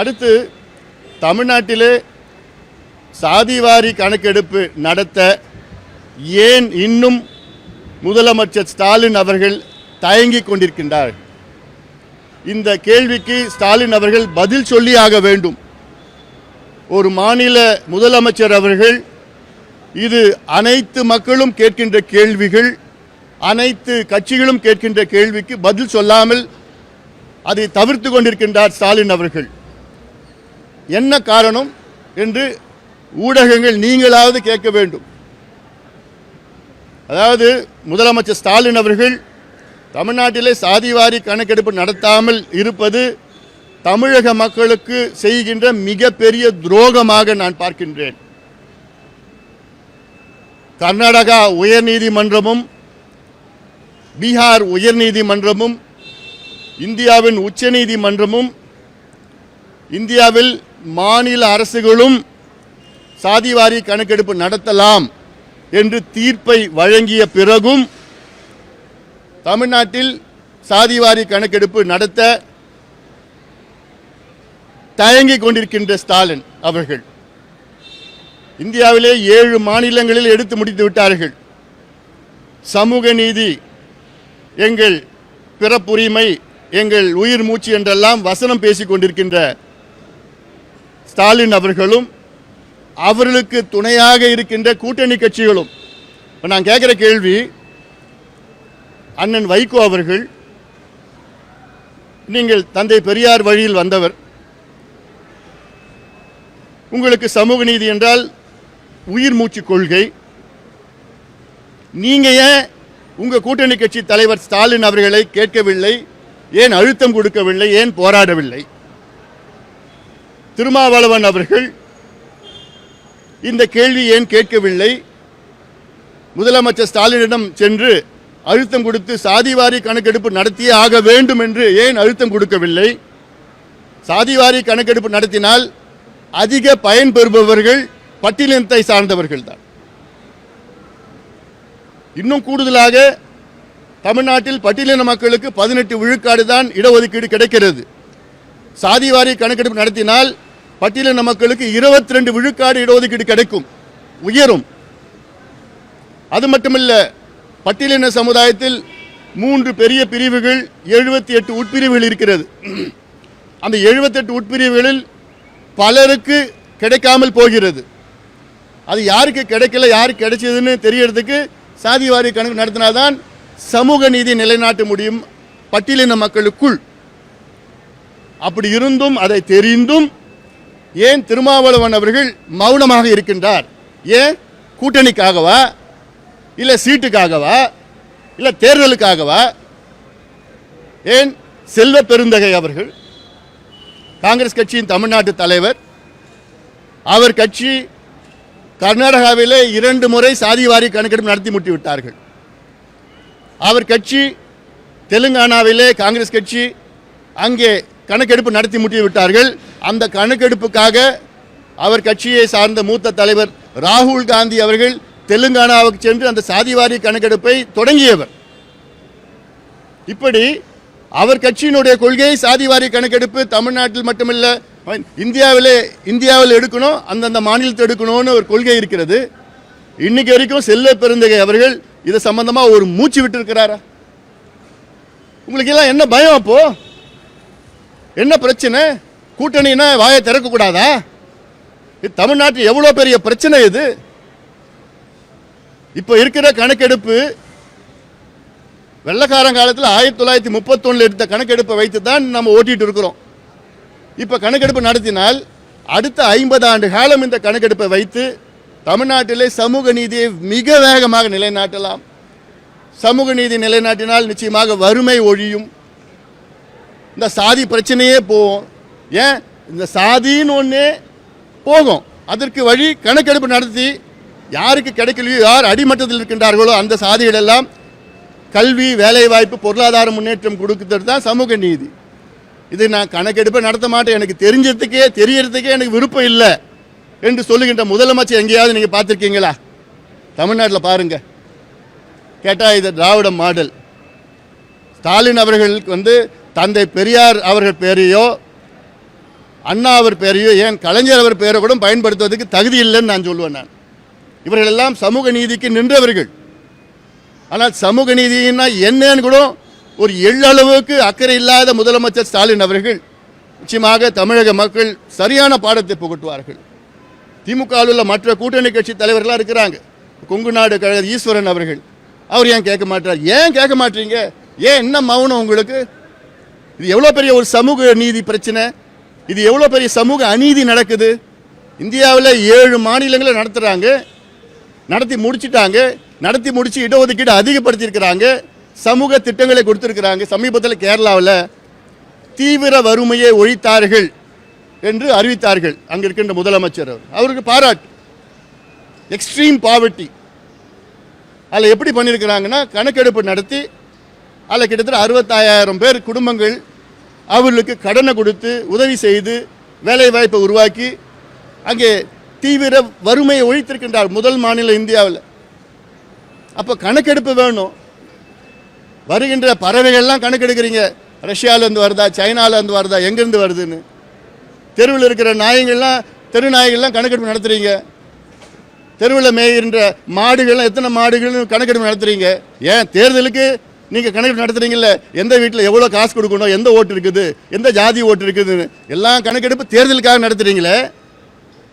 அடுத்து தமிழ்நாட்டிலே சாதிவாரி கணக்கெடுப்பு நடத்த ஏன் இன்னும் முதலமைச்சர் ஸ்டாலின் அவர்கள் தயங்கிக் கொண்டிருக்கின்றார்? இந்த கேள்விக்கு ஸ்டாலின் அவர்கள் பதில் சொல்லியாக வேண்டும். ஒரு மாநில முதலமைச்சர் அவர்கள் இது அனைத்து மக்களும் கேட்கின்ற கேள்விகள் அனைத்து கட்சிகளும் கேட்கின்ற கேள்விக்கு பதில் சொல்லாமல் அதை தவிர்த்து கொண்டிருக்கின்றார் ஸ்டாலின் அவர்கள். என்ன காரணம் என்று ஊடகங்கள் நீங்களாவது கேட்க வேண்டும். அதாவது முதலமைச்சர் ஸ்டாலின் அவர்கள் தமிழ்நாட்டிலே சாதிவாரி கணக்கெடுப்பு நடத்தாமல் இருப்பது தமிழக மக்களுக்கு செய்கின்ற மிகப்பெரிய துரோகமாக நான் பார்க்கின்றேன். கர்நாடகா உயர்நீதிமன்றமும் பீகார் உயர்நீதிமன்றமும் இந்தியாவின் உச்சநீதிமன்றமும் இந்தியாவில் மாநில அரசுகளும் சாதிவாரி கணக்கெடுப்பு நடத்தலாம் என்று தீர்ப்பை வழங்கிய பிறகும் தமிழ்நாட்டில் சாதிவாரி கணக்கெடுப்பு நடத்த தயங்கிக் கொண்டிருக்கின்ற ஸ்டாலின் அவர்கள். இந்தியாவிலே ஏழு மாநிலங்களில் எடுத்து முடித்து விட்டார்கள். சமூக நீதி எங்கள் பிறப்புரிமை எங்கள் உயிர் மூச்சு என்றெல்லாம் வசனம் பேசிக் கொண்டிருக்கின்ற ஸ்டாலின் அவர்களும் அவர்களுக்கு துணையாக இருக்கின்ற கூட்டணி கட்சிகளும். இப்போ நான் கேட்குற கேள்வி அண்ணன் வைகோ அவர்கள் நீங்கள் தந்தை பெரியார் வழியில் வந்தவர் உங்களுக்கு சமூக நீதி என்றால் உயிர் மூச்சு கொள்கை. நீங்கள் ஏன் உங்க கூட்டணி கட்சி தலைவர் ஸ்டாலின் அவர்களை கேட்கவில்லை ஏன் அழுத்தம் கொடுக்கவில்லை ஏன் போராடவில்லை? திருமாவளவன் அவர்கள் இந்த கேள்வி ஏன் கேட்கவில்லை? முதலமைச்சர் ஸ்டாலினிடம் சென்று அழுத்தம் கொடுத்து சாதிவாரி கணக்கெடுப்பு நடத்தியே ஆக வேண்டும் என்று ஏன் அழுத்தம் கொடுக்கவில்லை? சாதிவாரி கணக்கெடுப்பு நடத்தினால் அதிக பயன் பெறுபவர்கள் பட்டியலினத்தை சார்ந்தவர்கள் தான் இன்னும் கூடுதலாக தமிழ்நாட்டில் பட்டியலின மக்களுக்கு பதினெட்டு விழுக்காடு தான் இடஒதுக்கீடு கிடைக்கிறது. சாதிவாரி கணக்கெடுப்பு நடத்தினால் பட்டியலின மக்களுக்கு இருபத்தி ரெண்டு விழுக்காடு இடஒதுக்கீடு கிடைக்கும். உயரும். அது மட்டுமல்ல பட்டியலின சமுதாயத்தில் மூன்று பெரிய பிரிவுகள் எழுபத்தி எட்டு உட்பிரிவுகள் இருக்கிறது. அந்த எழுபத்தெட்டு உட்பிரிவுகளில் பலருக்கு கிடைக்காமல் போகிறது. அது யாருக்கு கிடைக்கல யாருக்கு கிடைச்சதுன்னு தெரியறதுக்கு சாதிவாரி கணக்கு நடத்தினாதான் சமூக நீதி நிலைநாட்ட முடியும் பட்டியலின மக்களுக்குள். அப்படி இருந்தும் அதை தெரிந்தும் ஏன் திருமாவளவன் அவர்கள் மௌனமாக இருக்கின்றார்? ஏன்? கூட்டணிக்காகவா? இல்லை சீட்டுக்காகவா? இல்லை தேர்தலுக்காகவா? ஏன் செல்வ பெருந்தகை அவர்கள் காங்கிரஸ் கட்சியின் தமிழ்நாட்டு தலைவர் அவர் கட்சி கர்நாடகாவிலே இரண்டு முறை சாதிவாரி கணக்கெடுப்பு நடத்தி முட்டி விட்டார்கள் அவர் கட்சி தெலுங்கானாவிலே காங்கிரஸ் கட்சி அங்கே கணக்கெடுப்பு நடத்தி முட்டி விட்டார்கள் அந்த கணக்கெடுப்புக்காக அவர் கட்சியை சார்ந்த மூத்த தலைவர் ராகுல் காந்தி அவர்கள் தெலுங்கானாவுக்கு சென்று அந்த சாதிவாரி கணக்கெடுப்பை தொடங்கியவர். இப்படி அவர் கட்சியினுடைய கொள்கை சாதிவாரி கணக்கெடுப்பு தமிழ்நாட்டில் மட்டுமல்ல இந்தியாவிலே இந்தியாவில் எடுக்கணும் அந்தந்த மாநிலத்தை எடுக்கணும்னு ஒரு கொள்கை இருக்கிறது. இன்னைக்கு வரைக்கும் செல்ல பெருந்தகை அவர்கள் இது சம்பந்தமாக ஒரு மூச்சு விட்டு இருக்கிறாரா உங்களுக்கு எல்லாம் என்ன பயம் அப்போ? என்ன பிரச்சனை? கூட்டணினா வாயை திறக்கக்கூடாதா இது தமிழ்நாட்டில் எவ்வளோ பெரிய பிரச்சனை இது? இப்போ இருக்கிற கணக்கெடுப்பு வெள்ளக்காரன் காலத்தில் ஆயிரத்தி தொள்ளாயிரத்தி முப்பத்தொன்னில் எடுத்த கணக்கெடுப்பை வைத்து தான் நம்ம ஓட்டிகிட்டு இருக்கிறோம். இப்போ கணக்கெடுப்பு நடத்தினால் அடுத்த ஐம்பது ஆண்டு காலம் இந்த கணக்கெடுப்பை வைத்து தமிழ்நாட்டிலே சமூக நீதியை மிக வேகமாக நிலைநாட்டலாம். சமூக நீதி நிலைநாட்டினால் நிச்சயமாக வறுமை ஒழியும். இந்த சாதி பிரச்சனையே போகும். ஏன்? இந்த சாதின்னு ஒன்றே போகும். அதற்கு வழி கணக்கெடுப்பு நடத்தி யாருக்கு கிடைக்கலையோ யார் அடிமட்டத்தில் இருக்கின்றார்களோ அந்த சாதிகளெல்லாம் கல்வி வேலைவாய்ப்பு பொருளாதார முன்னேற்றம் கொடுக்கிறது தான் சமூக நீதி. இது நான் கணக்கெடுப்பை நடத்த மாட்டேன். எனக்கு தெரிஞ்சதுக்கே தெரியறதுக்கே எனக்கு விருப்பம் இல்லை என்று சொல்லுகின்ற முதலமைச்சர் எங்கேயாவது நீங்கள் பார்த்துருக்கீங்களா? தமிழ்நாட்டில் பாருங்கள் கேட்டால் இது திராவிட மாடல். ஸ்டாலின் அவர்களுக்கு வந்து தந்தை பெரியார் அவர்கள் பேரையோ அண்ணா அவர் பெயரையோ ஏன் கலைஞர் அவர் பெயரை கூட பயன்படுத்துவதற்கு தகுதி இல்லைன்னு நான் சொல்லுவேன் நான். இவர்கள் எல்லாம் சமூக நீதிக்கு நின்றவர்கள். ஆனால் சமூக நீதினா என்னன்னு கூட ஒரு எள்ளளவுக்கு அக்கறை இல்லாத முதலமைச்சர் ஸ்டாலின் அவர்கள் நிச்சயமாக தமிழக மக்கள் சரியான பாடத்தை புகட்டுவார்கள். திமுகவில் உள்ள மற்ற கூட்டணி கட்சி தலைவர்களாக இருக்கிறாங்க. கொங்கு நாடு கழக ஈஸ்வரன் அவர்கள். அவர் ஏன் கேட்க மாட்டார்? ஏன் கேட்க மாட்டீங்க? ஏன் என்ன மௌனம் உங்களுக்கு? இது எவ்வளோ பெரிய ஒரு சமூக நீதி பிரச்சனை? இது எவ்வளோ பெரிய சமூக அநீதி நடக்குது? இந்தியாவில் ஏழு மாநிலங்களை நடத்துகிறாங்க நடத்தி முடிச்சிட்டாங்க. நடத்தி முடித்து இடஒதுக்கீடு அதிகப்படுத்தியிருக்கிறாங்க. சமூக திட்டங்களை கொடுத்துருக்குறாங்க. சமீபத்தில் கேரளாவில் தீவிர வறுமையை ஒழித்தார்கள் என்று அறிவித்தார்கள். அங்கே இருக்கின்ற முதலமைச்சர் அவர். அவருக்கு பாராட்டு. எக்ஸ்ட்ரீம் பாவர்ட்டி அதில் எப்படி பண்ணியிருக்கிறாங்கன்னா கணக்கெடுப்பு நடத்தி அதில் கிட்டத்தட்ட அறுபத்தாயிரம் பேர் குடும்பங்கள் அவர்களுக்கு கடனை கொடுத்து உதவி செய்து வேலை வாய்ப்பை உருவாக்கி அங்கே தீவிர வறுமையை ஒழித்திருக்கின்றார் முதல் மாநிலம் இந்தியாவில். அப்போ கணக்கெடுப்பு வேணும். வருகின்ற பறவைகள்லாம் கணக்கெடுக்கிறீங்க. ரஷ்யாவிலேருந்து வருதா சைனாவிலேருந்து வருதா எங்கேருந்து வருதுன்னு. தெருவில் இருக்கிற நாயங்கள்லாம் தெரு நாய்கள்லாம் கணக்கெடுப்பு நடத்துகிறீங்க தெருவில் மேய்கின்ற மாடுகள்லாம் எத்தனை மாடுகள்னு கணக்கெடுப்பு நடத்துகிறீங்க ஏன்? தேர்தலுக்கு நீங்கள் கணக்கு நடத்துறீங்கல்ல எந்த வீட்டில் எவ்வளோ காசு கொடுக்கணும் எந்த ஓட்டு இருக்குது எந்த ஜாதி ஓட்டு இருக்குதுன்னு எல்லாம் கணக்கெடுப்பு தேர்தலுக்காக நடத்துகிறீங்களே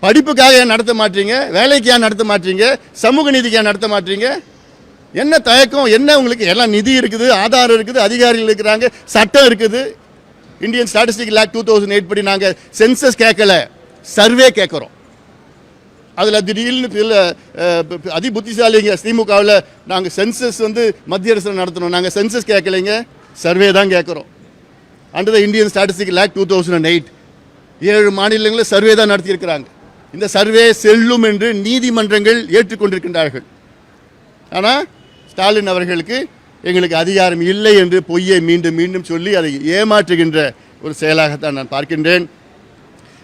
படிப்புக்காக ஏன் நடத்த மாட்டீங்க? வேலைக்கு ஏன் நடத்த மாட்டீங்க? சமூக நீதிக்கு ஏன் நடத்த மாட்டீங்க? என்ன தயக்கம் என்ன உங்களுக்கு? எல்லாம் நிதி இருக்குது ஆதாரம் இருக்குது அதிகாரிகள் இருக்கிறாங்க சட்டம் இருக்குது. Indian statistic lake two thousand eight படி நாங்கள் சென்சஸ் கேட்கல சர்வே கேட்குறோம். அதில் திடீர்னு இதில் அதி புத்திசாலிங்க திமுகவில் நாங்கள் சென்சஸ் வந்து மத்திய அரசில் நடத்தணும். நாங்கள் சென்சஸ் கேட்கலைங்க சர்வே தான் கேட்குறோம் under the Indian statistic lake two thousand and eight ஏழு மாநிலங்களில் சர்வே தான் நடத்தியிருக்கிறாங்க. இந்த சர்வே செல்லும் என்று நீதிமன்றங்கள் ஏற்றுக்கொண்டிருக்கின்றார்கள். ஆனால் ஸ்டாலின் அவர்களுக்கு எங்களுக்கு அதிகாரம் இல்லை என்று பொய்யை மீண்டும் மீண்டும் சொல்லி அதை ஏமாற்றுகின்ற ஒரு செயலாகத்தான் நான் பார்க்கின்றேன்.